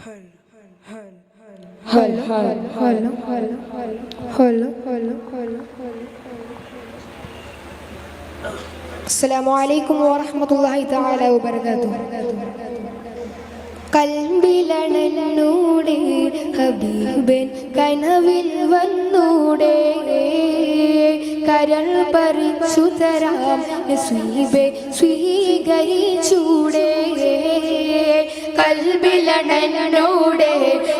കൽവിലൂടെ അസ്സലാമു അലൈക്കും വറഹ്മത്തുള്ളാഹി തആല വബറകാതുഹു. ഹബീബൻ കനവിൽ വന്നൂടെ. കരൾ പറിച്ചു തരാം നസീബെ സ്വീകരിച്ചൂടെ.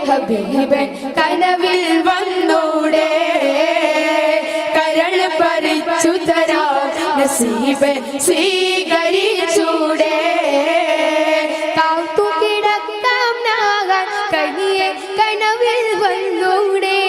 ഹബീബൻ കനവിൽ വന്നോടെ. കരൾ പറിച്ചു തരാം നസീബെ സ്വീകരിച്ചൂടെ. കാത്തു കിടക്കാം നാഗൻ. കനിയെ കനവിൽ വന്നൂടെ.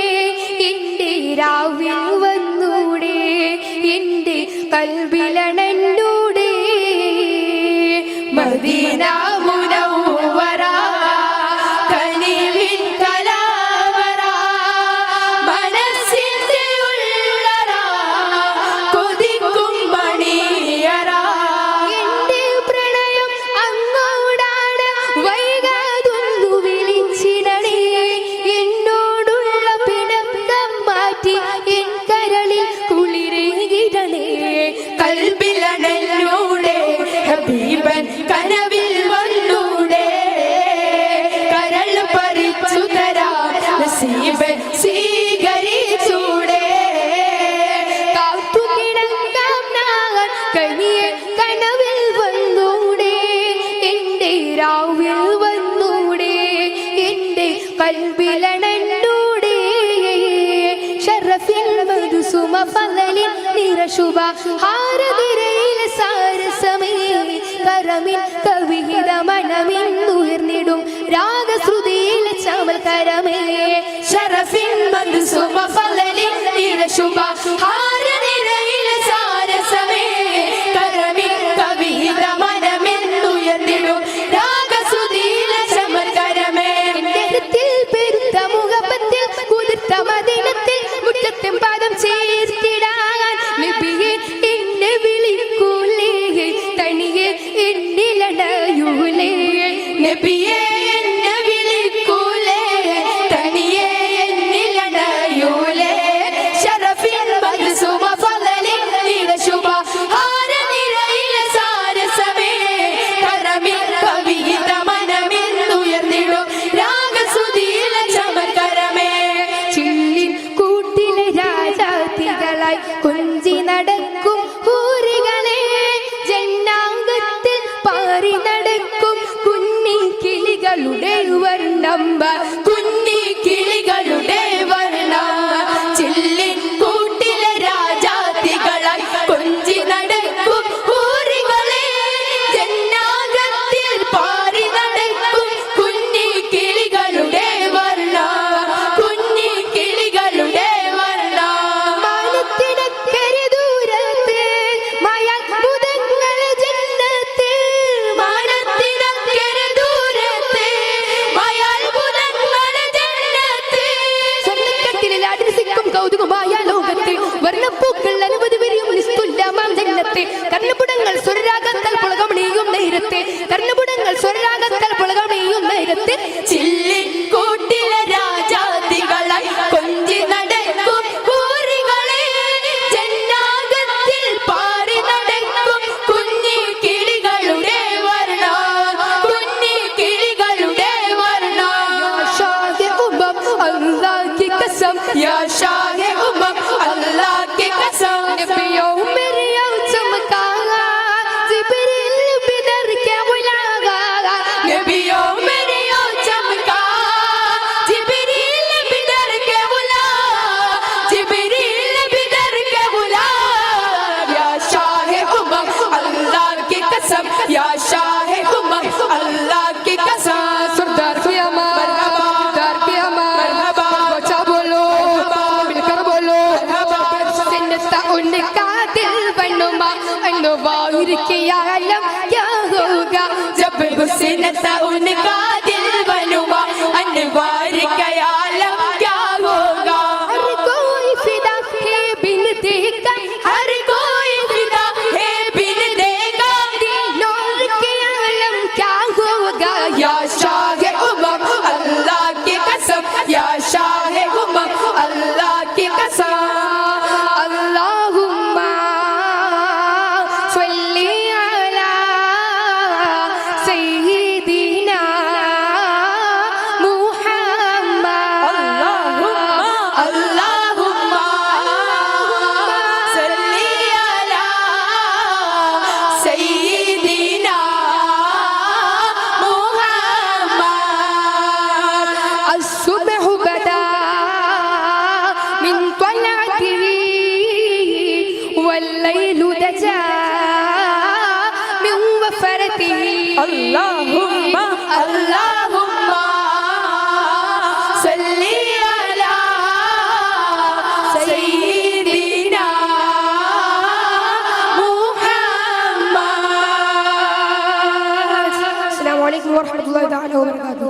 ഹാരതിരയിലെ സാരസമേ കരമിൽ കവിഹിത മനമിന്നുയർന്നിടും രാഗശ്രുതിയിലെ ചമൽ കരമേ ഷറഫിൻ മധുസുമ ഫലലിൽ ഹാര ഹാരതിരയിലെ സാരസമേ. കരമിൽ കവിഹിത മനമിന്നുയർന്നിടും രാഗശ്രുതിയിലെ ചമൽ കരമേ ദേഹത്തിൽ പെരുത്ത മുഖപത്തിൽ കുതിർത്ത മദിനത്തിൽ മുറ്റത്തും പദം ചേർത്തിടാൻ നബിയെ എന്നെ വിളിക്കൂലേ. തനിയെ എന്നിലടയൂലേ. നബിയെ കിളികളുടെ വർണമ്പ കുഞ്ഞി കിളികളുടെ അടിസിക്കും കൗതുകമായ ലോകത്തെ വർണപ്പൂക്കൾ അനവധി വരിയും നിസ്തുല്യമാം ജന്നത്തെ കർണപുടങ്ങൾ സ്വരരാഗത്താൽ പുളകമണിയും നേരത്തെ. കർണപുടങ്ങൾ സ്വരരാഗത്താൽ പുളകമണിയും നേരത്തെ. ചില്ലി കൂട്ടിലെ രാജാതികളായി കൊഞ്ചി Give be your अनवार के आलम क्या होगा जब हुसनता उनका दिल والليل دجا من وفرته اللهم اللهم صلي على سيدنا محمد. السلام عليكم ورحمة الله تعالى وبركاته.